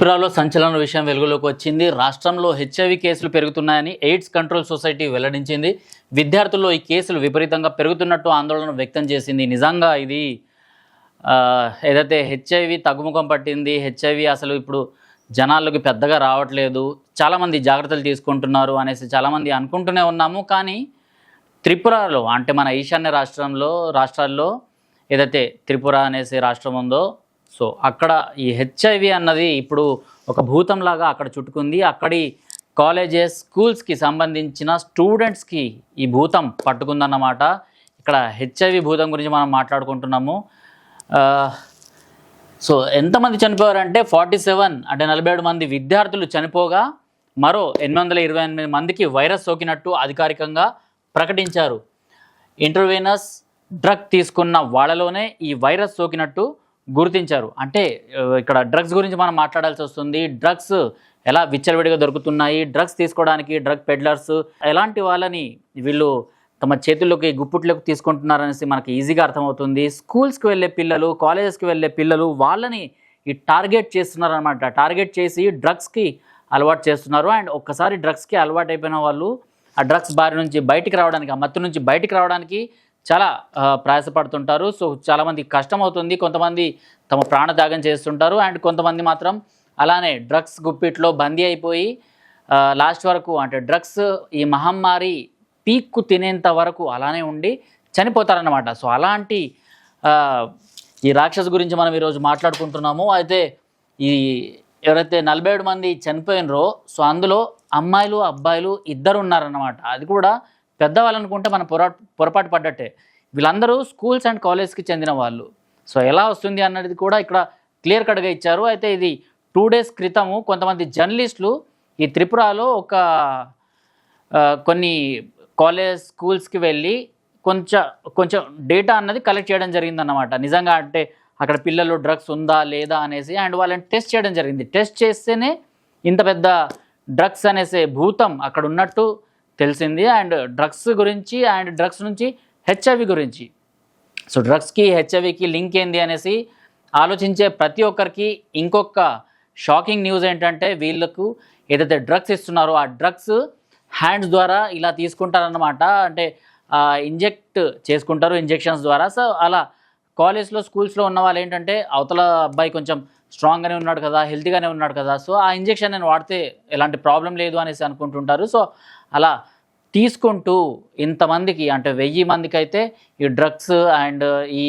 త్రిపురలో సంచలన విషయం వెలుగులోకి వచ్చింది. రాష్ట్రంలో హెచ్ఐవి కేసులు పెరుగుతున్నాయని ఎయిడ్స్ కంట్రోల్ సొసైటీ వెల్లడించింది. విద్యార్థుల్లో ఈ కేసులు విపరీతంగా పెరుగుతున్నట్టు ఆందోళన వ్యక్తం చేసింది. నిజంగా ఇది ఏదైతే హెచ్ఐవి తగ్గుముఖం పట్టింది హెచ్ఐవి అసలు ఇప్పుడు జనాల్లోకి పెద్దగా రావట్లేదు చాలామంది జాగ్రత్తలు తీసుకుంటున్నారు అనేసి చాలామంది అనుకుంటూనే ఉన్నాము. కానీ త్రిపురలో అంటే మన ఈశాన్య రాష్ట్రంలో రాష్ట్రాల్లో ఏదైతే త్రిపుర అనేసి రాష్ట్రం ఉందో సో అక్కడ ఈ హెచ్ఐవి అన్నది ఇప్పుడు ఒక భూతంలాగా అక్కడ చుట్టుకుంది. అక్కడి కాలేజెస్ స్కూల్స్కి సంబంధించిన స్టూడెంట్స్కి ఈ భూతం పట్టుకుందన్నమాట. ఇక్కడ హెచ్ఐవి భూతం గురించి మనం మాట్లాడుకుంటున్నాము. సో ఎంతమంది చనిపోయారంటే ఫార్టీ సెవెన్ అంటే నలభై ఏడు మంది విద్యార్థులు చనిపోగా మరో ఎనిమిది వందల ఇరవై ఎనిమిది మందికి వైరస్ సోకినట్టు అధికారికంగా ప్రకటించారు. ఇంటర్వీనస్ డ్రగ్ తీసుకున్న వాళ్ళలోనే ఈ వైరస్ సోకినట్టు గుర్తించారు. అంటే ఇక్కడ డ్రగ్స్ గురించి మనం మాట్లాడాల్సి వస్తుంది. డ్రగ్స్ ఎలా విచ్చలవిడిగా దొరుకుతున్నాయి? డ్రగ్స్ తీసుకోవడానికి డ్రగ్ పెడ్లర్స్ ఎలాంటి వాళ్ళని వీళ్ళు తమ చేతుల్లోకి గుప్పుట్లోకి తీసుకుంటున్నారనేసి మనకి ఈజీగా అర్థమవుతుంది. స్కూల్స్కి వెళ్ళే పిల్లలు కాలేజెస్కి వెళ్ళే పిల్లలు వాళ్ళని ఈ టార్గెట్ చేస్తున్నారనమాట టార్గెట్ చేసి డ్రగ్స్కి అలవాటు చేస్తున్నారు. అండ్ ఒక్కసారి డ్రగ్స్కి అలవాటు అయిపోయిన వాళ్ళు ఆ డ్రగ్స్ బారి నుంచి బయటికి రావడానికి ఆ మత్తు నుంచి బయటికి రావడానికి చాలా ప్రయాసపడుతుంటారు. సో చాలామంది కష్టం అవుతుంది కొంతమంది తమ ప్రాణత్యాగం చేస్తుంటారు. అండ్ కొంతమంది మాత్రం అలానే డ్రగ్స్ గుప్పిట్లో బందీ అయిపోయి లాస్ట్ వరకు అంటే డ్రగ్స్ ఈ మహమ్మారి పీక్కు తినేంత వరకు అలానే ఉండి చనిపోతారన్నమాట. సో అలాంటి ఈ రాక్షస్ గురించి మనం ఈరోజు మాట్లాడుకుంటున్నాము. అయితే ఈ ఎవరైతే నలభై ఏడు మంది చనిపోయినరో సో అందులో అమ్మాయిలు అబ్బాయిలు ఇద్దరు ఉన్నారన్నమాట అది కూడా పెద్దవాళ్ళు అనుకుంటే మనం పొరా పొరపాటు పడ్డట్టే. వీళ్ళందరూ స్కూల్స్ అండ్ కాలేజ్కి చెందిన వాళ్ళు. సో ఎలా వస్తుంది అన్నది కూడా ఇక్కడ క్లియర్ కట్గా ఇచ్చారు. అయితే ఇది టూ డేస్ క్రితము కొంతమంది జర్నలిస్టులు ఈ త్రిపురలో ఒక కొన్ని కాలేజ్ స్కూల్స్కి వెళ్ళి కొంచెం కొంచెం డేటా అన్నది కలెక్ట్ చేయడం జరిగిందన్నమాట. నిజంగా అంటే అక్కడ పిల్లలు డ్రగ్స్ ఉందా లేదా అనేసి అండ్ వాళ్ళని టెస్ట్ చేయడం జరిగింది. టెస్ట్ చేస్తేనే ఇంత పెద్ద డ్రగ్స్ అనేసే భూతం అక్కడ ఉన్నట్టు తెలిసింది. అండ్ డ్రగ్స్ గురించి అండ్ డ్రగ్స్ నుంచి హెచ్ఐవి గురించి. సో డ్రగ్స్కి హెచ్ఐవికి లింక్ ఏంది అనేసి ఆలోచించే ప్రతి ఒక్కరికి ఇంకొక షాకింగ్ న్యూస్ ఏంటంటే వీళ్ళకు ఏదైతే డ్రగ్స్ ఇస్తున్నారో ఆ డ్రగ్స్ హ్యాండ్స్ ద్వారా ఇలా తీసుకుంటారన్నమాట. అంటే ఇంజెక్ట్ చేసుకుంటారు ఇంజెక్షన్స్ ద్వారా. సో అలా కాలేజ్లో స్కూల్స్లో ఉన్న వాళ్ళు ఏంటంటే అవతల అబ్బాయి కొంచెం స్ట్రాంగ్గానే ఉన్నాడు కదా హెల్తీగానే ఉన్నాడు కదా సో ఆ ఇంజెక్షన్ నేను వాడితే ఎలాంటి ప్రాబ్లం లేదు అనేసి అనుకుంటుంటారు. సో అలా తీసుకుంటూ ఇంతమందికి అంటే వెయ్యి మందికి అయితే ఈ డ్రగ్స్ అండ్ ఈ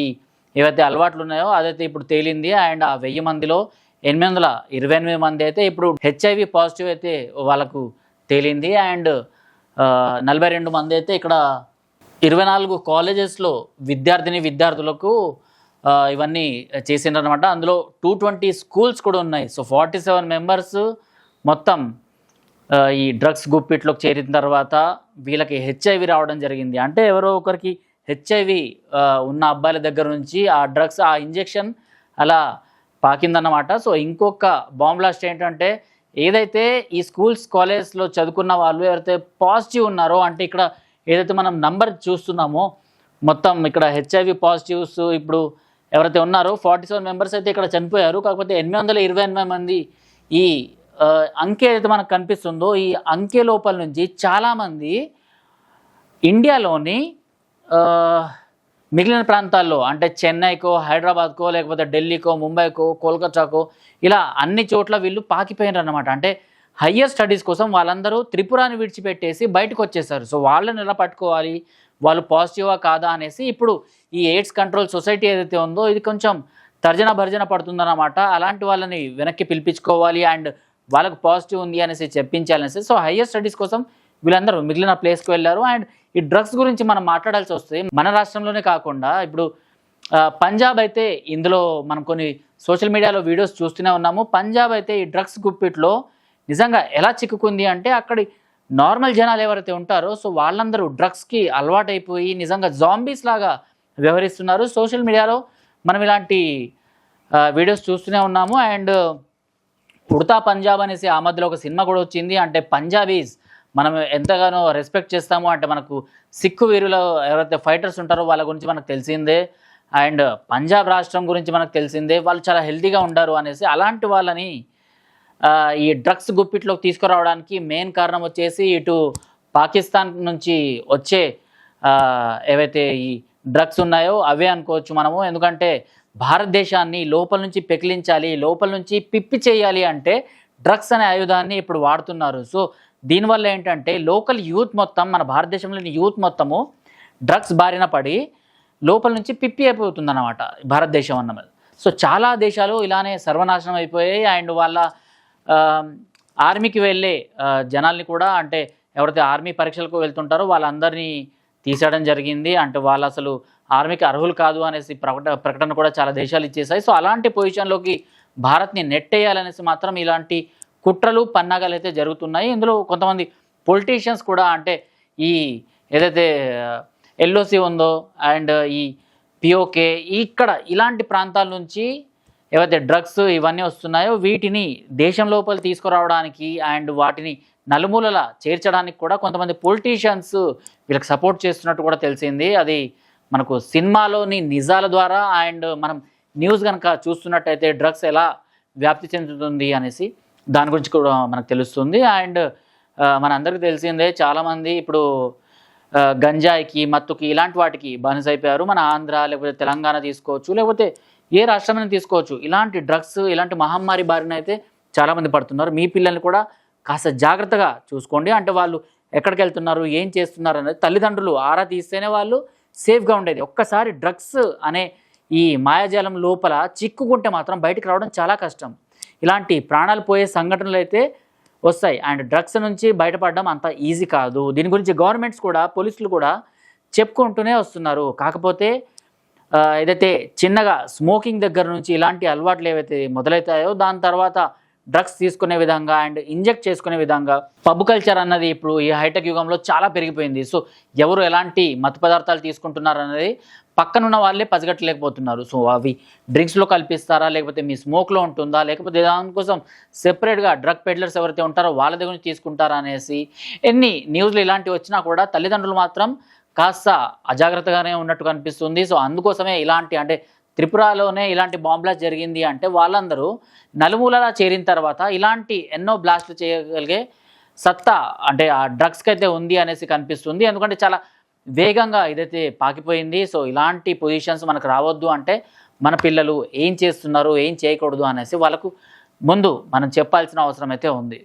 ఏవైతే అలవాట్లు ఉన్నాయో అదైతే ఇప్పుడు తేలింది. అండ్ ఆ వెయ్యి మందిలో ఎనిమిది వందల ఇరవై ఎనిమిది మంది అయితే ఇప్పుడు హెచ్ఐవి పాజిటివ్ అయితే వాళ్ళకు తేలింది. అండ్ నలభై రెండు మంది అయితే ఇక్కడ ఇరవై నాలుగు కాలేజెస్లో విద్యార్థిని విద్యార్థులకు ఇవన్నీ చేసిండ్రనమాట అందులో టూ ట్వంటీ స్కూల్స్ కూడా ఉన్నాయి. సో ఫార్టీ సెవెన్ మెంబర్స్ మొత్తం ఈ డ్రగ్స్ గుప్పిట్లోకి చేరిన తర్వాత వీళ్ళకి హెచ్ఐవి రావడం జరిగింది. అంటే ఎవరో ఒకరికి హెచ్ఐవి ఉన్న అబ్బాయిల దగ్గర నుంచి ఆ డ్రగ్స్ ఆ ఇంజెక్షన్ అలా పాకిందన్నమాట. సో ఇంకొక బాంబ్లాస్ట్ ఏంటంటే ఏదైతే ఈ స్కూల్స్ కాలేజ్లో చదువుకున్న వాళ్ళు ఎవరైతే పాజిటివ్ ఉన్నారో అంటే ఇక్కడ ఏదైతే మనం నంబర్ చూస్తున్నామో మొత్తం ఇక్కడ హెచ్ఐవి పాజిటివ్స్ ఇప్పుడు ఎవరైతే ఉన్నారో ఫార్టీ సెవెన్ మెంబర్స్ అయితే ఇక్కడ చనిపోయారు. కాకపోతే ఎనిమిది వందల ఇరవై ఎనిమిది మంది ఈ అంకె ఏదైతే మనకు కనిపిస్తుందో ఈ అంకె లోపల నుంచి చాలామంది ఇండియాలోని మిగిలిన ప్రాంతాల్లో అంటే చెన్నైకో హైదరాబాద్కో లేకపోతే ఢిల్లీకో ముంబైకో కోల్కతాకో ఇలా అన్ని చోట్ల వీళ్ళు పాకిపోయినారు అనమాట అంటే హయ్యర్ స్టడీస్ కోసం వాళ్ళందరూ త్రిపురాని విడిచిపెట్టేసి బయటకు వచ్చేసారు. సో వాళ్ళని ఎలా పట్టుకోవాలి? వాళ్ళు పాజిటివా కాదా అనేసి ఇప్పుడు ఈ ఎయిడ్స్ కంట్రోల్ సొసైటీ ఏదైతే ఉందో ఇది కొంచెం తర్జన భర్జన పడుతుందన్నమాట. అలాంటి వాళ్ళని వెనక్కి పిలిపించుకోవాలి అండ్ వాళ్ళకు పాజిటివ్ ఉంది అనేసి చెప్పించాలనేసి. సో హయ్యర్ స్టడీస్ కోసం వీళ్ళందరూ మిగిలిన ప్లేస్కి వెళ్ళారు. అండ్ ఈ డ్రగ్స్ గురించి మనం మాట్లాడాల్సి వస్తే మన రాష్ట్రంలోనే కాకుండా ఇప్పుడు పంజాబ్ అయితే ఇందులో మనం కొన్ని సోషల్ మీడియాలో వీడియోస్ చూస్తూనే ఉన్నాము. పంజాబ్ అయితే ఈ డ్రగ్స్ గుప్పిట్లో నిజంగా ఎలా చిక్కుకుంది అంటే అక్కడి నార్మల్ జనాలు ఎవరైతే ఉంటారో సో వాళ్ళందరూ డ్రగ్స్కి అలవాటైపోయి నిజంగా జాంబీస్ లాగా వ్యవహరిస్తున్నారు. సోషల్ మీడియాలో మనం ఇలాంటి వీడియోస్ చూస్తూనే ఉన్నాము. అండ్ కుర్తా పంజాబ్ అనేసి ఆ మధ్యలో ఒక సినిమా కూడా వచ్చింది. అంటే పంజాబీస్ మనం ఎంతగానో రెస్పెక్ట్ చేస్తాము. అంటే మనకు సిక్కు వీరులో ఎవరైతే ఫైటర్స్ ఉంటారో వాళ్ళ గురించి మనకు తెలిసిందే. అండ్ పంజాబ్ రాష్ట్రం గురించి మనకు తెలిసిందే. వాళ్ళు చాలా హెల్తీగా ఉంటారు అనేసి అలాంటి వాళ్ళని ఈ డ్రగ్స్ గుప్పిట్లోకి తీసుకురావడానికి మెయిన్ కారణం వచ్చేసి ఇటు పాకిస్తాన్ నుంచి వచ్చే ఏవైతే ఈ డ్రగ్స్ ఉన్నాయో అవే అనుకోవచ్చు మనము. ఎందుకంటే భారతదేశాన్ని లోపల నుంచి పెకిలించాలి లోపల నుంచి పిప్పి చేయాలి అంటే డ్రగ్స్ అనే ఆయుధాన్ని ఇప్పుడు వాడుతున్నారు. సో దీనివల్ల ఏంటంటే లోకల్ యూత్ మొత్తం మన భారతదేశంలోని యూత్ మొత్తము డ్రగ్స్ బారిన పడి లోపల నుంచి పిప్పి అయిపోతుంది అన్నమాట భారతదేశం అన్నది సో చాలా దేశాలు ఇలానే సర్వనాశనం అయిపోయాయి. అండ్ వాళ్ళ ఆర్మీకి వెళ్ళే జనాల్ని కూడా అంటే ఎవరైతే ఆర్మీ పరీక్షలకు వెళ్తుంటారో వాళ్ళందరినీ తీసేయడం జరిగింది. అంటే వాళ్ళు అసలు ఆర్మీకి అర్హులు కాదు అనేసి ప్రకట ప్రకటన కూడా చాలా దేశాలు ఇచ్చేసాయి సో అలాంటి పొజిషన్లోకి భారత్ని నెట్టేయాలనేసి మాత్రం ఇలాంటి కుట్రలు పన్నాగాలు అయితే జరుగుతున్నాయి. ఇందులో కొంతమంది పొలిటీషియన్స్ కూడా అంటే ఈ ఏదైతే ఎల్ఓసి ఉందో అండ్ ఈ పిఓకే ఇక్కడ ఇలాంటి ప్రాంతాల నుంచి ఏవైతే డ్రగ్స్ ఇవన్నీ వస్తున్నాయో వీటిని దేశం లోపల తీసుకురావడానికి అండ్ వాటిని నలుమూలల చేర్చడానికి కూడా కొంతమంది పొలిటీషియన్స్ వీళ్ళకి సపోర్ట్ చేస్తున్నట్టు కూడా తెలిసింది. అది మనకు సినిమాలోని నిజాల ద్వారా అండ్ మనం న్యూస్ కనుక చూస్తున్నట్టయితే డ్రగ్స్ ఎలా వ్యాప్తి చెందుతుంది అనేసి దాని గురించి కూడా మనకు తెలుస్తుంది. అండ్ మన అందరికీ తెలిసిందే చాలామంది ఇప్పుడు గంజాయికి మత్తుకి ఇలాంటి వాటికి బానిస అయిపోయారు మన ఆంధ్ర లేకపోతే తెలంగాణ తీసుకోవచ్చు లేకపోతే ఏ రాష్ట్రమైనా తీసుకోవచ్చు. ఇలాంటి డ్రగ్స్ ఇలాంటి మహమ్మారి బారిన అయితే చాలామంది పడుతున్నారు. మీ పిల్లల్ని కూడా కాస్త జాగ్రత్తగా చూసుకోండి. అంటే వాళ్ళు ఎక్కడికి వెళ్తున్నారు ఏం చేస్తున్నారు అనేది తల్లిదండ్రులు ఆరా తీస్తేనే వాళ్ళు సేఫ్గా ఉండేది. ఒక్కసారి డ్రగ్స్ అనే ఈ మాయాజాలం లోపల చిక్కుకుంటే మాత్రం బయటికి రావడం చాలా కష్టం. ఇలాంటి ప్రాణాలు పోయే సంఘటనలు అయితే వస్తాయి. అండ్ డ్రగ్స్ నుంచి బయటపడడం అంత ఈజీ కాదు. దీని గురించి గవర్నమెంట్స్ కూడా పోలీసులు కూడా చెప్పుకుంటూనే వస్తున్నారు. కాకపోతే ఏదైతే చిన్నగా స్మోకింగ్ దగ్గర నుంచి ఇలాంటి అలవాట్లు ఏవైతే మొదలవుతాయో దాని తర్వాత డ్రగ్స్ తీసుకునే విధంగా అండ్ ఇంజెక్ట్ చేసుకునే విధంగా పబ్ కల్చర్ అన్నది ఇప్పుడు ఈ హైటెక్ యుగంలో చాలా పెరిగిపోయింది. సో ఎవరు ఎలాంటి మత్తు పదార్థాలు తీసుకుంటున్నారు అనేది పక్కనున్న వాళ్ళే పసిగట్టలేకపోతున్నారు. సో అవి డ్రింక్స్లో కల్పిస్తారా? లేకపోతే మీ స్మోక్లో ఉంటుందా? లేకపోతే దానికోసం సెపరేట్గా డ్రగ్ పెడ్లర్స్ ఎవరైతే ఉంటారో వాళ్ళ దగ్గర నుంచి తీసుకుంటారా అనేసి ఎన్ని న్యూస్లు ఇలాంటివి వచ్చినా కూడా తల్లిదండ్రులు మాత్రం కాస్త అజాగ్రత్తగానే ఉన్నట్టు కనిపిస్తుంది. సో అందుకోసమే ఇలాంటి అంటే త్రిపురలోనే ఇలాంటి బాంబ్ బ్లాస్ట్ జరిగింది అంటే వాళ్ళందరూ నలుమూలలా చేరిన తర్వాత ఇలాంటి ఎన్నో బ్లాస్ట్లు చేయగలిగే సత్తా అంటే ఆ డ్రగ్స్కి అయితే ఉంది అనేసి కనిపిస్తుంది. ఎందుకంటే చాలా వేగంగా ఇదైతే పాకిపోయింది. సో ఇలాంటి పొజిషన్స్ మనకు రావద్దు అంటే మన పిల్లలు ఏం చేస్తున్నారు ఏం చేయకూడదు అనేసి వాళ్ళకు ముందు మనం చెప్పాల్సిన అవసరం అయితే ఉంది.